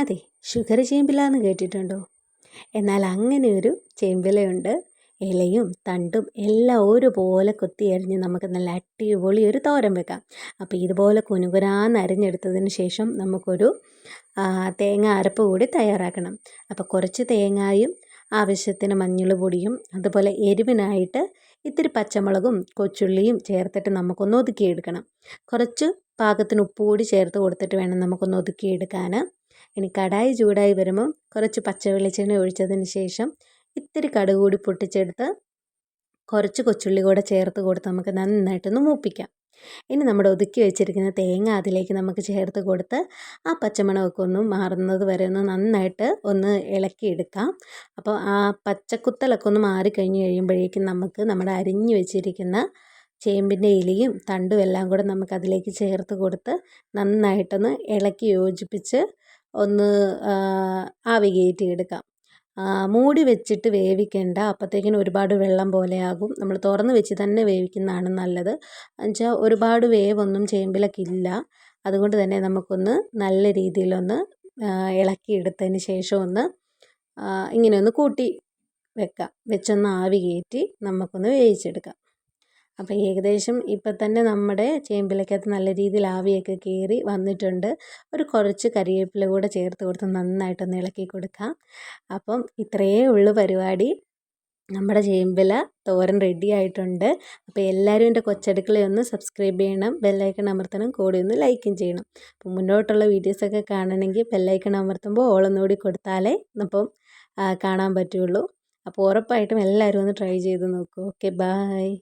അതെ ഷുഗർ ചേമ്പില എന്ന് കേട്ടിട്ടുണ്ടോ? എന്നാൽ അങ്ങനെ ഒരു ചേമ്പിലയുണ്ട്. ഇലയും തണ്ടും എല്ലാം ഒരുപോലെ കൊത്തി അരിഞ്ഞ് നമുക്ക് നല്ല അടിപൊളി ഒരു തോരൻ വെക്കാം. അപ്പോൾ ഇതുപോലെ കുനുകുരാന്ന് അരിഞ്ഞെടുത്തതിന് ശേഷം നമുക്കൊരു തേങ്ങ അരപ്പ് കൂടി തയ്യാറാക്കണം. അപ്പോൾ കുറച്ച് തേങ്ങായും ആവശ്യത്തിന് മഞ്ഞൾ പൊടിയും അതുപോലെ എരിവിനായിട്ട് ഇത്തിരി പച്ചമുളകും കൊച്ചുള്ളിയും ചേർത്തിട്ട് നമുക്കൊന്ന് ഒതുക്കിയെടുക്കണം. കുറച്ച് പാകത്തിന് ഉപ്പ് കൂടി ചേർത്ത് കൊടുത്തിട്ട് വേണം നമുക്കൊന്ന് ഒതുക്കിയെടുക്കാൻ ഇനി കടായി ചൂടായി വരുമ്പോൾ കുറച്ച് പച്ച വെളിച്ചെണ്ണ ഒഴിച്ചതിന് ശേഷം ഇത്തിരി കടുക് കൂടി പൊട്ടിച്ചെടുത്ത് കുറച്ച് കൊച്ചുള്ളി കൂടെ ചേർത്ത് കൊടുത്ത് നമുക്ക് നന്നായിട്ടൊന്ന് മൂപ്പിക്കാം. ഇനി നമ്മുടെ ഒതുക്കി വെച്ചിരിക്കുന്ന തേങ്ങ അതിലേക്ക് നമുക്ക് ചേർത്ത് കൊടുത്ത് ആ പച്ചമണമൊക്കെ ഒന്ന് മാറുന്നത് വരെ ഒന്ന് നന്നായിട്ട് ഒന്ന് ഇളക്കിയെടുക്കാം. അപ്പോൾ ആ പച്ചക്കുത്തലൊക്കെ ഒന്ന് മാറിക്കഴിഞ്ഞ് കഴിയുമ്പോഴേക്കും നമുക്ക് നമ്മുടെ അരിഞ്ഞു വെച്ചിരിക്കുന്ന ചേമ്പിന്റെ ഇലയും തണ്ടും എല്ലാം കൂടെ നമുക്ക് അതിലേക്ക് ചേർത്ത് കൊടുത്ത് നന്നായിട്ടൊന്ന് ഇളക്കി യോജിപ്പിച്ച് ഒന്ന് ആവി കയറ്റിയെടുക്കാം മൂടി വെച്ചിട്ട് വേവിക്കേണ്ട. അപ്പോഴത്തേക്കിനും ഒരുപാട് വെള്ളം പോലെയാകും. നമ്മൾ തുറന്ന് വെച്ച് തന്നെ വേവിക്കുന്നതാണ് നല്ലത്. എന്നുവെച്ചാൽ ഒരുപാട് വേവൊന്നും ചേമ്പിലൊക്കെ ഇല്ല. അതുകൊണ്ട് തന്നെ നമുക്കൊന്ന് നല്ല രീതിയിലൊന്ന് ഇളക്കിയെടുത്തതിന് ശേഷം ഒന്ന് ഇങ്ങനെ ഒന്ന് കൂട്ടി വെക്കാം. വെച്ചൊന്ന് ആവി കയറ്റി നമുക്കൊന്ന് വേവിച്ചെടുക്കാം. അപ്പോൾ ഏകദേശം ഇപ്പം തന്നെ നമ്മുടെ ചേമ്പിലക്കകത്ത് നല്ല രീതിയിൽ ആവിയൊക്കെ കയറി വന്നിട്ടുണ്ട്. ഒരു കുറച്ച് കറിവേപ്പില കൂടെ ചേർത്ത് കൊടുത്ത് നന്നായിട്ടൊന്ന് ഇളക്കി കൊടുക്കാം. അപ്പം ഇത്രയേ ഉള്ളൂ പരിപാടി. നമ്മുടെ ചേമ്പില തോരൻ റെഡി ആയിട്ടുണ്ട്. അപ്പോൾ എല്ലാവരും എന്റെ കൊച്ചടുക്കളയൊന്ന് സബ്സ്ക്രൈബ് ചെയ്യണം. ബെല്ലൈക്കൺ അമർത്തണം. കൂടി ഒന്ന് ലൈക്കും ചെയ്യണം. അപ്പം മുന്നോട്ടുള്ള വീഡിയോസൊക്കെ കാണണമെങ്കിൽ ബെല്ലൈക്കൺ അമർത്തുമ്പോൾ ഓളൊന്നുകൂടി കൊടുത്താലേ അപ്പം കാണാൻ പറ്റുള്ളൂ. അപ്പോൾ ഉറപ്പായിട്ടും എല്ലാവരും ഒന്ന് ട്രൈ ചെയ്ത് നോക്കൂ. Okay bye